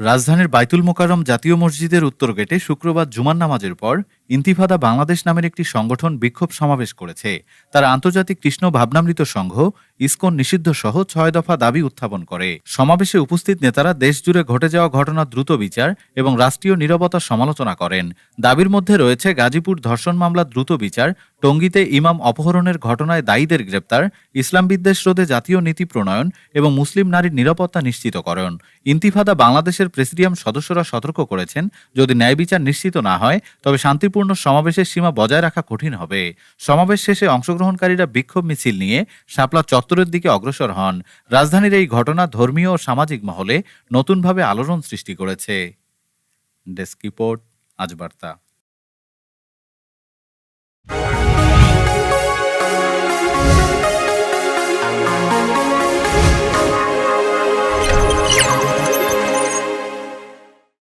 রাজধানীর বাইতুল মোকারম জাতীয় মসজিদের উত্তর গেটে শুক্রবার জুমার নামাজের পর ইন্তিফাদা বাংলাদেশ নামের একটি সংগঠন বিক্ষোভ সমাবেশ করেছে। তারা আন্তর্জাতিক কৃষ্ণ ভাবনামৃত সংঘ, ইসকন নিষিদ্ধ সহ ছয় দফা দাবি উত্থাপন করে। সমাবেশে উপস্থিত নেতারা দেশজুড়ে ঘটে যাওয়া ঘটনার দ্রুত বিচার এবং রাষ্ট্রীয় নিরবতার সমালোচনা করেন। দাবির মধ্যে রয়েছে গাজীপুর ধর্ষণ মামলা দ্রুত বিচার, টঙ্গীতে ইমাম অপহরণের ঘটনায় দায়ীদের গ্রেপ্তার, ইসলাম বিদ্বেষ রোধে জাতীয় নীতি প্রণয়ন এবং মুসলিম নারীর নিরাপত্তা নিশ্চিতকরণ। ইন্তিফাদা বাংলাদেশের প্রেসিডিয়াম সদস্যরা সতর্ক করেছেন, যদি ন্যায় বিচার নিশ্চিত না হয়, তবে শান্তিপূর্ণ সমাবেশের সীমা বজায় রাখা কঠিন হবে। সমাবেশ শেষে অংশগ্রহণকারীরা বিক্ষোভ মিছিল নিয়ে শাপলা চত্বরের দিকে অগ্রসর হন। রাজধানীর এই ঘটনা ধর্মীয় ও সামাজিক মহলে নতুনভাবে আলোড়ন সৃষ্টি করেছে। ডেস্ক রিপোর্ট, আজ বার্তা।